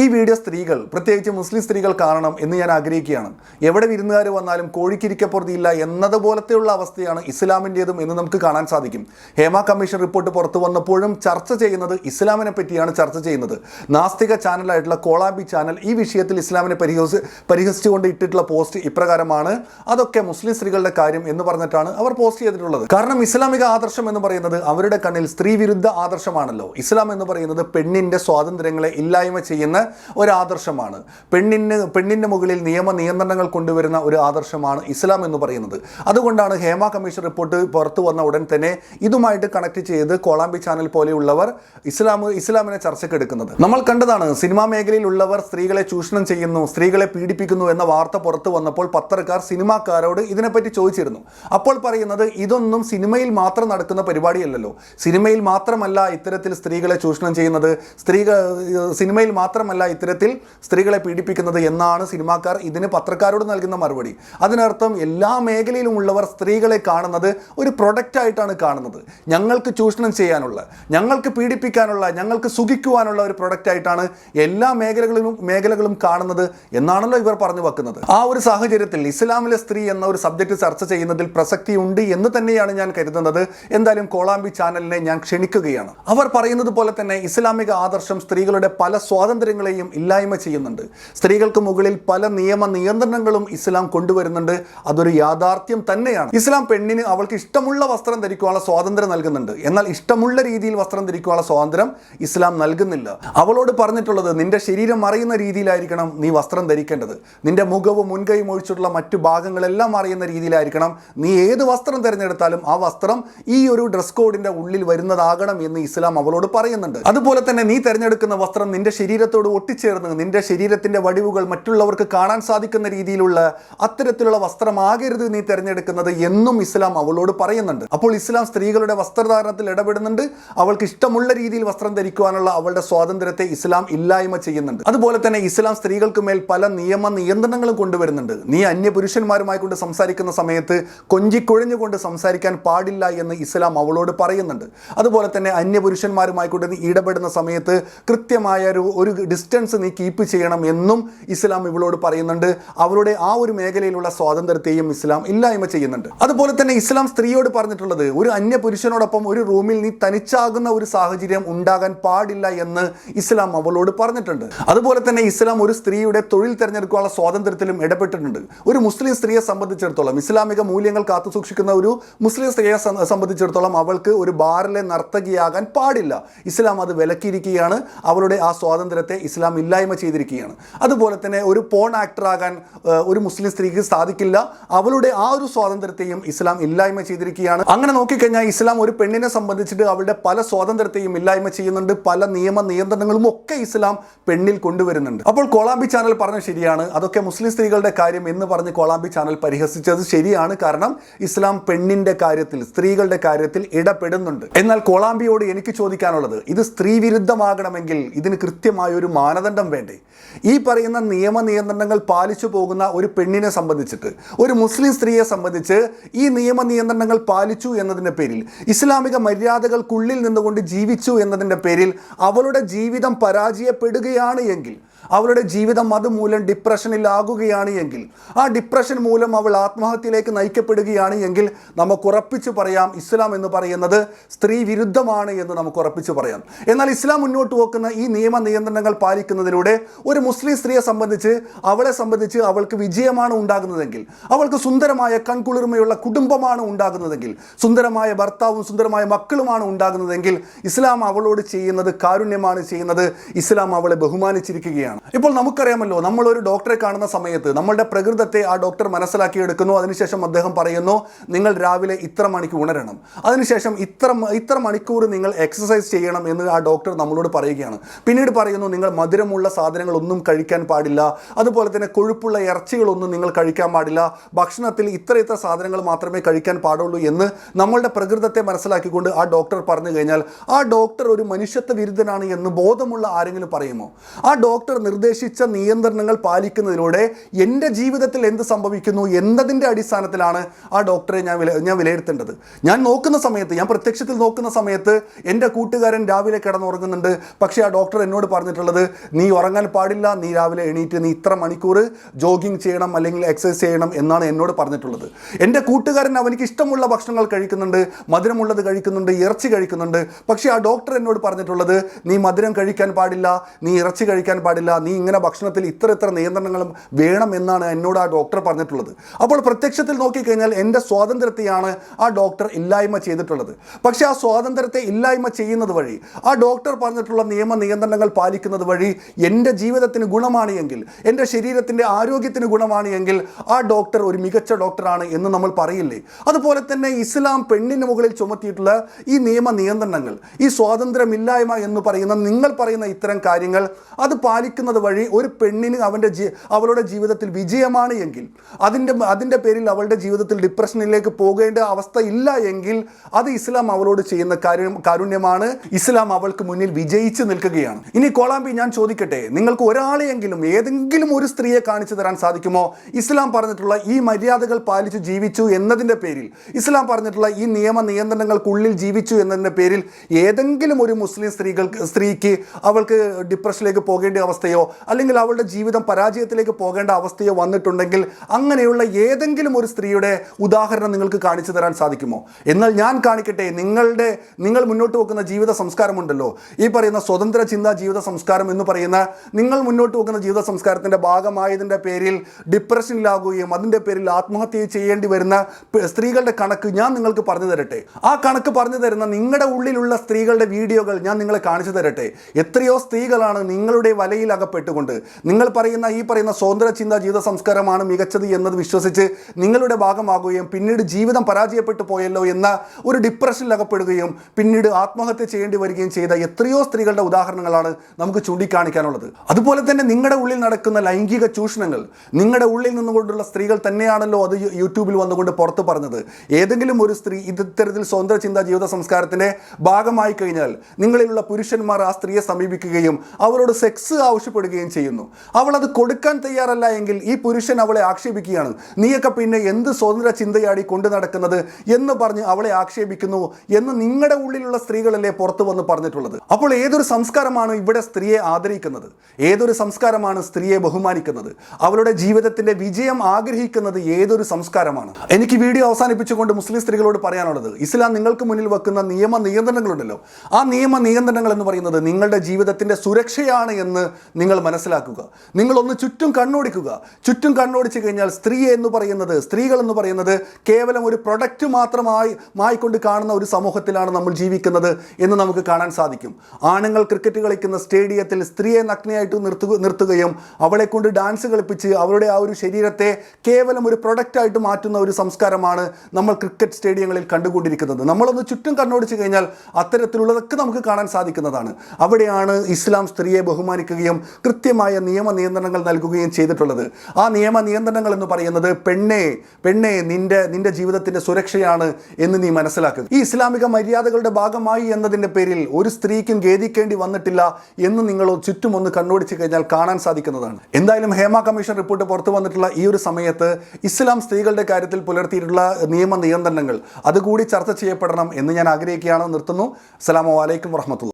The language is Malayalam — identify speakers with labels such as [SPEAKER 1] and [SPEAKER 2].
[SPEAKER 1] ഈ വീഡിയോ സ്ത്രീകൾ പ്രത്യേകിച്ച് മുസ്ലിം സ്ത്രീകൾ കാണണം എന്ന് ഞാൻ ആഗ്രഹിക്കുകയാണ്. എവിടെ വിരുന്നുകാർ വന്നാലും കോഴിക്കിരിക്കപ്പുറത്തിയില്ല എന്നതുപോലത്തെയുള്ള അവസ്ഥയാണ് ഇസ്ലാമിന്റെതും എന്ന് നമുക്ക് കാണാൻ സാധിക്കും. ഹേമ കമ്മീഷൻ റിപ്പോർട്ട് പുറത്തു വന്നപ്പോഴും ചർച്ച ചെയ്യുന്നത് ഇസ്ലാമിനെ പറ്റിയാണ് ചർച്ച ചെയ്യുന്നത്. നാസ്തിക ചാനലായിട്ടുള്ള കോളാബി ചാനൽ ഈ വിഷയത്തിൽ ഇസ്ലാമിനെ പരിഹസി പരിഹസിച്ചുകൊണ്ട് ഇട്ടിട്ടുള്ള പോസ്റ്റ് ഇപ്രകാരമാണ്. അതൊക്കെ മുസ്ലിം സ്ത്രീകളുടെ കാര്യം എന്ന് പറഞ്ഞിട്ടാണ് അവർ പോസ്റ്റ് ചെയ്തിട്ടുള്ളത്. കാരണം ഇസ്ലാമിക ആദർശം എന്ന് പറയുന്നത് അവരുടെ കണ്ണിൽ സ്ത്രീ വിരുദ്ധ ആദർശമാണല്ലോ. ഇസ്ലാം എന്ന് പറയുന്നത് പെണ്ണിന്റെ സ്വാതന്ത്ര്യങ്ങളെ ഇല്ലായ്മ ചെയ്യുന്ന ഒരു ആദർശമാണ് പെണ്ണിന് പെണ്ണിന്റെ മുകളിൽ നിയമ നിയന്ത്രണങ്ങൾ കൊണ്ടുവരുന്ന ഒരു ആദർശമാണ് ഇസ്ലാം എന്ന് പറയുന്നത്. അതുകൊണ്ടാണ് ഹേമ കമ്മീഷൻ റിപ്പോർട്ട് പുറത്തു വന്ന ഉടൻ തന്നെ ഇതുമായിട്ട് കണക്ട് ചെയ്ത് കോളാമ്പി ചാനൽ പോലെയുള്ളവർ ഇസ്ലാം ഇസ്ലാമിനെ ചർച്ചയ്ക്ക് എടുക്കുന്നത്. നമ്മൾ കണ്ടതാണ് സിനിമാ മേഖലയിലുള്ളവർ സ്ത്രീകളെ ചൂഷണം ചെയ്യുന്നു സ്ത്രീകളെ പീഡിപ്പിക്കുന്നു എന്ന വാർത്ത പുറത്തു വന്നപ്പോൾ പത്രക്കാർ സിനിമാക്കാരോട് ഇതിനെപ്പറ്റി ചോദിച്ചിരുന്നു. അപ്പോൾ പറയുന്നത് ഇതൊന്നും സിനിമയിൽ മാത്രം നടക്കുന്ന പരിപാടിയല്ലല്ലോ. സിനിമയിൽ മാത്രമല്ല ഇത്തരത്തിൽ സ്ത്രീകളെ ചൂഷണം ചെയ്യുന്നത്. സ്ത്രീകൾ സിനിമയിൽ മാത്രമല്ല ഇത്തരത്തിൽ സ്ത്രീകളെ പീഡിപ്പിക്കുന്നത് എന്നാണ് സിനിമാക്കാർ ഇതിന് പത്രക്കാരോട് നൽകുന്ന മറുപടി. അതിനർത്ഥം എല്ലാ മേഖലയിലും ഉള്ളവർ സ്ത്രീകളെ കാണുന്നത് ഒരു പ്രൊഡക്റ്റ് ആയിട്ടാണ് കാണുന്നത്. ഞങ്ങൾക്ക് ചൂഷണം ചെയ്യാനുള്ള ഞങ്ങൾക്ക് പീഡിപ്പിക്കാനുള്ള ഞങ്ങൾക്ക് സുഖിക്കുവാനുള്ള ഒരു പ്രൊഡക്റ്റ് ആയിട്ടാണ് എല്ലാ മേഖലകളിലും മേഖലകളും കാണുന്നത് എന്നാണല്ലോ ഇവർ പറഞ്ഞു വെക്കുന്നത്. ആ ഒരു സാഹചര്യത്തിൽ ഇസ്ലാമിലെ സ്ത്രീ എന്ന ഒരു സബ്ജക്റ്റ് ചർച്ച ചെയ്യുന്നതിൽ പ്രസക്തിയുണ്ട് എന്ന് തന്നെയാണ് ഞാൻ കരുതുന്നത്. എന്തായാലും കോളാമ്പി ചാനലിനെ ഞാൻ ക്ഷണിക്കുകയാണ്. അവർ പറയുന്നത് പോലെ തന്നെ ഇസ്ലാമിക ആദർശം സ്ത്രീകളുടെ പല സ്വാതന്ത്ര്യങ്ങളെയും ഇല്ലായ്മ ചെയ്യുന്നുണ്ട്. സ്ത്രീകൾക്ക് മുകളിൽ പല നിയമ നിയന്ത്രണങ്ങളും ഇസ്ലാം കൊണ്ടുവരുന്നുണ്ട്. അതൊരു യാഥാർത്ഥ്യം തന്നെയാണ്. ഇസ്ലാം പെണ്ണിന് അവൾക്ക് ഇഷ്ടമുള്ള വസ്ത്രം ധരിക്കാനുള്ള സ്വാതന്ത്ര്യം നൽകുന്നുണ്ട്. എന്നാൽ ഇഷ്ടമുള്ള രീതിയിൽ വസ്ത്രം ധരിക്കാനുള്ള സ്വാതന്ത്ര്യം ഇസ്ലാം നൽകുന്നില്ല. അവളോട് പറഞ്ഞിട്ടുള്ളത് നിന്റെ ശരീരം അറിയുന്ന രീതിയിലായിരിക്കണം നീ വസ്ത്രം ധരിക്കേണ്ടത്. നിന്റെ മുഖവും മുൻകൈയും ഒഴിച്ചിട്ടുള്ള മറ്റു ഭാഗങ്ങളെല്ലാം അറിയുന്ന രീതിയിലായിരിക്കണം നീ ഏത് വസ്ത്രം തിരഞ്ഞെടുത്താലും ആ വസ്ത്രം ഈ ഒരു ഡ്രസ് കോഡിന്റെ ഉള്ളിൽ വരുന്നതാകണം എന്ന് ഇസ്ലാം അവളോട് പറയുന്നുണ്ട്. അതുപോലെ തന്നെ നീ തിരഞ്ഞെടുക്കുന്ന വസ്ത്രം നിന്റെ ശരീരത്തോട് ഒട്ടിച്ചേർന്ന് നിന്റെ ശരീരത്തിന്റെ വടിവുകൾ മറ്റുള്ളവർക്ക് കാണാൻ സാധിക്കുന്ന രീതിയിലുള്ള അത്തരത്തിലുള്ള വസ്ത്രമാകരുത് നീ തിരഞ്ഞെടുക്കുന്നത് എന്നും ഇസ്ലാം അവളോട് പറയുന്നുണ്ട്. അപ്പോൾ ഇസ്ലാം സ്ത്രീകളുടെ വസ്ത്രധാരണത്തിൽ ഇടപെടുന്നുണ്ട്. അവൾക്ക് ഇഷ്ടമുള്ള രീതിയിൽ വസ്ത്രം ധരിക്കുവാനുള്ള അവളുടെ സ്വാതന്ത്ര്യത്തെ ഇസ്ലാം ഇല്ലായ്മ ചെയ്യുന്നുണ്ട്. അതുപോലെ തന്നെ ഇസ്ലാം സ്ത്രീകൾക്ക് മേൽ പല നിയമ നിയന്ത്രണങ്ങളും കൊണ്ടുവരുന്നുണ്ട്. നീ അന്യ പുരുഷന്മാരുമായി കൊണ്ട് സംസാരിക്കുന്ന സമയത്ത് കൊഞ്ചിക്കുഴഞ്ഞുകൊണ്ട് സംസാരിക്കാൻ പാടില്ല എന്ന് ഇസ്ലാം അവളോട് പറയുന്നുണ്ട്. അതുപോലെ തന്നെ അന്യ പുരുഷന്മാരുമായി കൊണ്ട് ഇടപെടുന്ന സമയത്ത് കൃത്യമായ ഒരു ഒരു ഡിസ്റ്റൻസ് നീ കീപ്പ് ചെയ്യണം എന്നും ഇസ്ലാം ഇവളോട് പറയുന്നുണ്ട്. അവളുടെ ആ ഒരു മേഖലയിലുള്ള സ്വാതന്ത്ര്യത്തെയും ഇസ്ലാം ഇല്ലായ്മ ചെയ്യുന്നുണ്ട്. അതുപോലെ തന്നെ ഇസ്ലാം സ്ത്രീയോട് പറഞ്ഞിട്ടുള്ളത് ഒരു അന്യ പുരുഷനോടൊപ്പം ഒരു റൂമിൽ നീ തനിച്ചാകുന്ന ഒരു സാഹചര്യം ഉണ്ടാകാൻ പാടില്ല എന്ന് ഇസ്ലാം അവളോട് പറഞ്ഞിട്ടുണ്ട്. അതുപോലെ തന്നെ ഇസ്ലാം ഒരു സ്ത്രീയുടെ തൊഴിൽ തിരഞ്ഞെടുക്കാനുള്ള സ്വാതന്ത്ര്യത്തിലും ഇടപെട്ടിട്ടുണ്ട്. ഒരു മുസ്ലിം സ്ത്രീയെ സംബന്ധിച്ചിടത്തോളം ഇസ്ലാമിക മൂല്യങ്ങൾ കാത്തു സൂക്ഷിക്കുന്ന ഒരു മുസ്ലിം സ്ത്രീയെ സംബന്ധിച്ചിടത്തോളം അവൾക്ക് ഒരു ബാറിലെ നർത്തകിയാകാൻ പാടില്ല. ഇസ്ലാം അത് വിലക്കിയിരിക്കുകയാണ്. അവളുടെ ആ സ്വാതന്ത്ര്യത്തെ ഇസ്ലാം ഇല്ലായ്മ ചെയ്തിരിക്കുകയാണ്. അതുപോലെ തന്നെ ഒരു പോൺ ആക്ടറാകാൻ ഒരു മുസ്ലിം സ്ത്രീക്ക് സാധിക്കില്ല. അവളുടെ ആ ഒരു സ്വാതന്ത്ര്യത്തെയും ഇസ്ലാം ഇല്ലായ്മ ചെയ്തിരിക്കുകയാണ്. അങ്ങനെ നോക്കിക്കഴിഞ്ഞാൽ ഇസ്ലാം ഒരു പെണ്ണിനെ സംബന്ധിച്ചിട്ട് അവളുടെ പല സ്വാതന്ത്ര്യത്തെയും ഇല്ലായ്മ ചെയ്യുന്നുണ്ട്. പല നിയമ നിയന്ത്രണങ്ങളും ഒക്കെ ഇസ്ലാം പെണ്ണിൽ കൊണ്ടുവരുന്നുണ്ട്. അപ്പോൾ കോളാമ്പി ചാനൽ പറഞ്ഞ ശരിയാണ്. അതൊക്കെ മുസ്ലിം സ്ത്രീകളുടെ കാര്യം എന്ന് പറഞ്ഞ് കോളാമ്പി ചാനൽ പരിഹസിച്ചത് ശരിയാണ്. കാരണം ഇസ്ലാം പെണ്ണിന്റെ കാര്യത്തിൽ സ്ത്രീകളുടെ കാര്യത്തിൽ ഇടപെടുന്നുണ്ട്. എന്നാൽ കോളാമ്പിയോട് എനിക്ക് ചോദിക്കാനുള്ളത് ഇത് സ്ത്രീ വിരുദ്ധമാകണമെങ്കിൽ ഇതിന് കൃത്യമായ ഒരു മാനദണ്ഡം വേണ്ടേ? ഈ പറയുന്ന നിയമ നിയന്ത്രണങ്ങൾ പാലിച്ചു പോകുന്ന ഒരു പെണ്ണിനെ സംബന്ധിച്ചിട്ട് ഒരു മുസ്ലിം സ്ത്രീയെ സംബന്ധിച്ച് ഈ നിയമ നിയന്ത്രണങ്ങൾ പാലിച്ചു എന്നതിന്റെ പേരിൽ ഇസ്ലാമിക മര്യാദകൾക്കുള്ളിൽ നിന്നുകൊണ്ട് ജീവിച്ചു എന്നതിന്റെ പേരിൽ അവളുടെ ജീവിതം പരാജയപ്പെടുകയാണ് എങ്കിൽ അവളുടെ ജീവിതം അതുമൂലം ഡിപ്രഷനിലാകുകയാണ് എങ്കിൽ ആ ഡിപ്രഷൻ മൂലം അവൾ ആത്മഹത്യയിലേക്ക് നയിക്കപ്പെടുകയാണ് എങ്കിൽ നമുക്ക് ഉറപ്പിച്ചു പറയാം ഇസ്ലാം എന്ന് പറയുന്നത് സ്ത്രീ വിരുദ്ധമാണ് എന്ന് നമുക്ക് ഉറപ്പിച്ചു പറയാം. എന്നാൽ ഇസ്ലാം മുന്നോട്ട് വെക്കുന്ന ഈ നിയമ നിയന്ത്രണങ്ങൾ പാലിക്കുന്നതിലൂടെ ഒരു മുസ്ലിം സ്ത്രീയെ സംബന്ധിച്ച് അവളെ സംബന്ധിച്ച് അവൾക്ക് വിജയമാണ് ഉണ്ടാകുന്നതെങ്കിൽ അവൾക്ക് സുന്ദരമായ കൺകുളിർമയുള്ള കുടുംബമാണ് ഉണ്ടാകുന്നതെങ്കിൽ സുന്ദരമായ ഭർത്താവും സുന്ദരമായ മക്കളുമാണ് ഉണ്ടാകുന്നതെങ്കിൽ ഇസ്ലാം അവളോട് ചെയ്യുന്നത് കാരുണ്യമാണ് ചെയ്യുന്നത്. ഇസ്ലാം അവളെ ബഹുമാനിച്ചിരിക്കുകയാണ്. ഇപ്പോൾ നമുക്കറിയാമല്ലോ നമ്മൾ ഒരു ഡോക്ടറെ കാണുന്ന സമയത്ത് നമ്മളുടെ പ്രകൃതത്തെ ആ ഡോക്ടർ മനസ്സിലാക്കിയെടുക്കുന്നു. അതിനുശേഷം അദ്ദേഹം പറയുന്നു നിങ്ങൾ രാവിലെ ഇത്ര മണിക്ക് ഉണരണം. അതിനുശേഷം ഇത്ര ഇത്ര മണിക്കൂർ നിങ്ങൾ എക്സസൈസ് ചെയ്യണം എന്ന് ആ ഡോക്ടർ നമ്മളോട് പറയുകയാണ്. പിന്നീട് പറയുന്നു നിങ്ങൾ മധുരമുള്ള സാധനങ്ങൾ ഒന്നും കഴിക്കാൻ പാടില്ല. അതുപോലെ തന്നെ കൊഴുപ്പുള്ള ഇറച്ചികളൊന്നും നിങ്ങൾ കഴിക്കാൻ പാടില്ല. ഭക്ഷണത്തിൽ ഇത്ര ഇത്ര സാധനങ്ങൾ മാത്രമേ കഴിക്കാൻ പാടുള്ളൂ എന്ന് നമ്മളുടെ പ്രകൃതത്തെ മനസ്സിലാക്കിക്കൊണ്ട് ആ ഡോക്ടർ പറഞ്ഞു കഴിഞ്ഞാൽ ആ ഡോക്ടർ ഒരു മനുഷ്യത്വ വിരുദ്ധനാണ് എന്ന് ബോധമുള്ള ആരെങ്കിലും പറയുമോ? ആ ഡോക്ടർ നിർദ്ദേശിച്ച നിയന്ത്രണങ്ങൾ പാലിക്കുന്നതിലൂടെ എന്റെ ജീവിതത്തിൽ എന്ത് സംഭവിക്കുന്നു എന്നതിന്റെ അടിസ്ഥാനത്തിലാണ് ആ ഡോക്ടറെ ഞാൻ വില ഞാൻ വിലയിരുത്തേണ്ടത്. ഞാൻ നോക്കുന്ന സമയത്ത് ഞാൻ പ്രത്യക്ഷത്തിൽ നോക്കുന്ന സമയത്ത് എന്റെ കൂട്ടുകാരൻ രാവിലെ കിടന്നുറങ്ങുന്നുണ്ട്. പക്ഷേ ആ ഡോക്ടർ എന്നോട് പറഞ്ഞിട്ടുള്ളത് നീ ഉറങ്ങാൻ പാടില്ല നീ രാവിലെ എണീറ്റ് നീ ഇത്ര മണിക്കൂർ ജോഗിങ് ചെയ്യണം അല്ലെങ്കിൽ എക്സസൈസ് ചെയ്യണം എന്നാണ് എന്നോട് പറഞ്ഞിട്ടുള്ളത്. എന്റെ കൂട്ടുകാരൻ അവനിക്ക് ഇഷ്ടമുള്ള ഭക്ഷണങ്ങൾ കഴിക്കുന്നുണ്ട് മധുരമുള്ളത് കഴിക്കുന്നുണ്ട് ഇറച്ചി കഴിക്കുന്നുണ്ട്. പക്ഷേ ആ ഡോക്ടർ എന്നോട് പറഞ്ഞിട്ടുള്ളത് നീ മധുരം കഴിക്കാൻ പാടില്ല നീ ഇറച്ചി കഴിക്കാൻ പാടില്ല നീ ഇങ്ങനെ ഭക്ഷണത്തിൽ ഇത്ര ഇത്ര നിയന്ത്രണങ്ങളും വേണം എന്നാണ് എന്നോട് ആ ഡോക്ടർ പറഞ്ഞിട്ടുള്ളത്. അപ്പോൾ പ്രത്യക്ഷത്തിൽ നോക്കിക്കഴിഞ്ഞാൽ എന്റെ സ്വാതന്ത്ര്യത്തെയാണ് ആ ഡോക്ടർ ഇല്ലായ്മ ചെയ്തിട്ടുള്ളത്. പക്ഷേ ആ സ്വാതന്ത്ര്യത്തെ ഇല്ലായ്മ ചെയ്യുന്നത് വഴി ആ ഡോക്ടർ പറഞ്ഞിട്ടുള്ള നിയമ നിയന്ത്രണങ്ങൾ പാലിക്കുന്നത് വഴി എന്റെ ജീവിതത്തിന് ഗുണമാണ് എങ്കിൽ എന്റെ ശരീരത്തിന്റെ ആരോഗ്യത്തിന് ഗുണമാണ് എങ്കിൽ ആ ഡോക്ടർ ഒരു മികച്ച ഡോക്ടറാണ് എന്ന് നമ്മൾ പറയില്ലേ? അതുപോലെ തന്നെ ഇസ്ലാം പെണ്ണിന് മുകളിൽ ചുമത്തിയിട്ടുള്ള ഈ നിയമ നിയന്ത്രണങ്ങൾ ഈ സ്വാതന്ത്ര്യമില്ലായ്മ എന്ന് പറയുന്ന നിങ്ങൾ പറയുന്ന ഇത്തരം കാര്യങ്ങൾ അത് പാലിക്കുന്നത് വഴി ഒരു പെണ്ണിന് അവന്റെ ജീ അവളുടെ ജീവിതത്തിൽ വിജയമാണ് എങ്കിൽ അതിന്റെ അതിന്റെ പേരിൽ അവളുടെ ജീവിതത്തിൽ ഡിപ്രഷനിലേക്ക് പോകേണ്ട അവസ്ഥ ഇല്ല എങ്കിൽ അത് ഇസ്ലാം അവളോട് ചെയ്യുന്ന കാര്യം കാരുണ്യമാണ്. ഇസ്ലാം അവൾക്ക് മുന്നിൽ വിജയിച്ച് നിൽക്കുകയാണ്. ഇനി കോളാമ്പി ഞാൻ ചോദിക്കട്ടെ നിങ്ങൾക്ക് ഒരാളെയെങ്കിലും ഏതെങ്കിലും ഒരു സ്ത്രീയെ കാണിച്ചു തരാൻ സാധിക്കുമോ? ഇസ്ലാം പറഞ്ഞിട്ടുള്ള ഈ മര്യാദകൾ പാലിച്ചു ജീവിച്ചു എന്നതിന്റെ പേരിൽ ഇസ്ലാം പറഞ്ഞിട്ടുള്ള ഈ നിയമ നിയന്ത്രണങ്ങൾക്കുള്ളിൽ ജീവിച്ചു എന്നതിന്റെ പേരിൽ ഏതെങ്കിലും ഒരു മുസ്ലിം സ്ത്രീകൾക്ക് സ്ത്രീക്ക് അവൾക്ക് ഡിപ്രഷനിലേക്ക് പോകേണ്ട അവസ്ഥയോ അല്ലെങ്കിൽ അവളുടെ ജീവിതം പരാജയത്തിലേക്ക് പോകേണ്ട അവസ്ഥയോ വന്നിട്ടുണ്ടെങ്കിൽ അങ്ങനെയുള്ള ഏതെങ്കിലും ഒരു സ്ത്രീയുടെ ഉദാഹരണം നിങ്ങൾക്ക് കാണിച്ചു തരാൻ സാധിക്കുമോ? എന്നാൽ ഞാൻ കാണിക്കട്ടെ നിങ്ങളുടെ നിങ്ങൾ മുന്നോട്ട് വെക്കുന്ന ജീവിത സംസ്കാരമുണ്ടല്ലോ. ഈ പറയുന്ന സ്വതന്ത്ര ചിന്താ ജീവിത സംസ്കാരം എന്ന് പറയുന്ന നിങ്ങൾ മുന്നോട്ട് വെക്കുന്ന ജീവിത സംസ്കാരത്തിന്റെ ഭാഗമായതിന്റെ പേരിൽ ഡിപ്രഷനിലാകുകയും അതിന്റെ പേരിൽ ആത്മഹത്യ ചെയ്യേണ്ടി വരുന്ന സ്ത്രീകളുടെ കണക്ക് ഞാൻ നിങ്ങൾക്ക് പറഞ്ഞു തരട്ടെ. ആ കണക്ക് പറഞ്ഞു തരുന്ന നിങ്ങളുടെ ഉള്ളിലുള്ള സ്ത്രീകളുടെ വീഡിയോകൾ ഞാൻ നിങ്ങളെ കാണിച്ചു തരട്ടെ. എത്രയോ സ്ത്രീകളാണ് നിങ്ങളുടെ വലയിൽ അകപ്പെട്ടുകൊണ്ട് നിങ്ങൾ പറയുന്ന ഈ പറയുന്ന സ്വതന്ത്ര ചിന്താ ജീവിത സംസ്കാരമാണ് മികച്ചത് എന്നത് വിശ്വസിച്ച് നിങ്ങളുടെ ഭാഗമാകുകയും പിന്നീട് ജീവിതം പരാജയപ്പെട്ടു പോയല്ലോ എന്ന ഒരു ഡിപ്രഷനിൽ അകപ്പെടുകയും പിന്നീട് ആത്മഹത്യ ചെയ്യേണ്ടി വരികയും ചെയ്ത എത്രയോ സ്ത്രീകളുടെ ഉദാഹരണങ്ങളാണ് നമുക്ക് ചൂണ്ടിക്കാണിക്കാനുള്ളത്. അതുപോലെ തന്നെ നിങ്ങളുടെ ഉള്ളിൽ നടക്കുന്ന ലൈംഗിക ചൂഷണങ്ങൾ നിങ്ങളുടെ ഉള്ളിൽ നിന്നുകൊണ്ടുള്ള സ്ത്രീകൾ തന്നെയാണല്ലോ അത് യൂട്യൂബിൽ വന്നുകൊണ്ട് പുറത്ത് പറഞ്ഞത്. ഏതെങ്കിലും ഒരു സ്ത്രീ ഇത്തരത്തിൽ സ്വതന്ത്ര ചിന്താ ജീവിത സംസ്കാരത്തിന്റെ ഭാഗമായി കഴിഞ്ഞാൽ നിങ്ങളിലുള്ള പുരുഷന്മാർ ആ സ്ത്രീയെ സമീപിക്കുകയും അവരോട് സെക്സ് ആവശ്യപ്പെടുകയും ചെയ്യുന്നു. അവൾ അത് കൊടുക്കാൻ തയ്യാറല്ല എങ്കിൽ ഈ പുരുഷൻ അവളെ ആക്ഷേപിക്കുകയാണ്. നീയൊക്കെ പിന്നെ എന്ത് സ്വതന്ത്ര ചിന്തയാടി കൊണ്ടു നടക്കുന്നത് എന്ന് പറഞ്ഞ് അവളെ ആക്ഷേപിക്കുന്നു എന്ന് നിങ്ങളുടെ ഉള്ളിലുള്ള സ്ത്രീകളല്ലേ പുറത്തു വന്ന് പറഞ്ഞിട്ടുള്ളത്. അപ്പോൾ ഏതൊരു സംസ്കാരമാണ് ഇവിടെ സ്ത്രീയെ ആദരിക്കുന്നത്? ഏതൊരു സംസ്കാരമാണ് സ്ത്രീയെ ബഹുമാനിക്കുന്നത്? അവളുടെ ജീവിതത്തിന്റെ വിജയം ആഗ്രഹിക്കുന്നത് ഏതൊരു സംസ്കാരമാണ്? എനിക്ക് വീഡിയോ അവസാനിപ്പിച്ചുകൊണ്ട് മുസ്ലിം സ്ത്രീകളോട് പറയാനുള്ളത് ഇസ്ലാം നിങ്ങൾക്ക് മുന്നിൽ വെക്കുന്ന നിയമ നിയന്ത്രണങ്ങളുണ്ടല്ലോ. ആ നിയമ നിയന്ത്രണങ്ങൾ എന്ന് പറയുന്നത് നിങ്ങളുടെ ജീവിതത്തിന്റെ സുരക്ഷയാണ് എന്ന് നിങ്ങൾ മനസ്സിലാക്കുക. നിങ്ങളൊന്ന് ചുറ്റും കണ്ണോടിക്കുക. ചുറ്റും കണ്ണോടിച്ചു കഴിഞ്ഞാൽ സ്ത്രീ എന്ന് പറയുന്നത് സ്ത്രീകൾ എന്ന് പറയുന്നത് കേവലം ഒരു പ്രൊഡക്റ്റ് മാത്രമായി മായിക്കൊണ്ട് കാണുന്ന ഒരു സമൂഹത്തിലാണ് നമ്മൾ ജീവിക്കുന്നത് എന്ന് നമുക്ക് കാണാൻ സാധിക്കും. ആണുങ്ങൾ ക്രിക്കറ്റ് കളിക്കുന്ന സ്റ്റേഡിയത്തിൽ സ്ത്രീയെ നഗ്നയായിട്ട് നിർത്തുക നിർത്തുകയും അവളെ കൊണ്ട് ഡാൻസ് കളിപ്പിച്ച് അവരുടെ ആ ഒരു ശരീരത്തെ കേവലം ഒരു പ്രൊഡക്റ്റായിട്ട് മാറ്റുന്ന ഒരു സംസ്കാരമാണ് നമ്മൾ ക്രിക്കറ്റ് സ്റ്റേഡിയങ്ങളിൽ കണ്ടുകൊണ്ടിരിക്കുന്നത്. നമ്മളൊന്ന് ചുറ്റും കണ്ണോടിച്ചു കഴിഞ്ഞാൽ അത്തരത്തിലുള്ളതൊക്കെ നമുക്ക് കാണാൻ സാധിക്കുന്നതാണ്. അവിടെയാണ് ഇസ്ലാം സ്ത്രീയെ ബഹുമാനിക്കുകയും കൃത്യമായ നിയമ നിയന്ത്രണങ്ങൾ നൽകുകയും ചെയ്തിട്ടുള്ളത്. ആ നിയമ നിയന്ത്രണങ്ങൾ എന്ന് പറയുന്നത് പെണ്ണെ പെണ്ണെ നിന്റെ നിന്റെ ജീവിതത്തിന്റെ സുരക്ഷയാണ് എന്ന് നീ മനസ്സിലാക്കുക ഈ ഇസ്ലാമിക മര്യാദകളുടെ ഭാഗമായി എന്നതിന്റെ പേരിൽ ഒരു സ്ത്രീക്കും ഖേദിക്കേണ്ടി വന്നിട്ടില്ല എന്ന് നിങ്ങൾ ചുറ്റും കണ്ണോടിച്ച് കഴിഞ്ഞാൽ കാണാൻ സാധിക്കുന്നതാണ്. എന്തായാലും ഹേമ കമ്മീഷൻ റിപ്പോർട്ട് പുറത്തു വന്നിട്ടുള്ള ഈ ഒരു സമയത്ത് ഇസ്ലാം സ്ത്രീകളുടെ കാര്യത്തിൽ പുലർത്തിയിട്ടുള്ള നിയമ നിയന്ത്രണങ്ങൾ അതുകൂടി ചർച്ച ചെയ്യപ്പെടണം എന്ന് ഞാൻ ആഗ്രഹിക്കുകയാണ് നിർത്തുന്നു. അസ്സാം വലൈക്കും വറഹമത്തുള്ള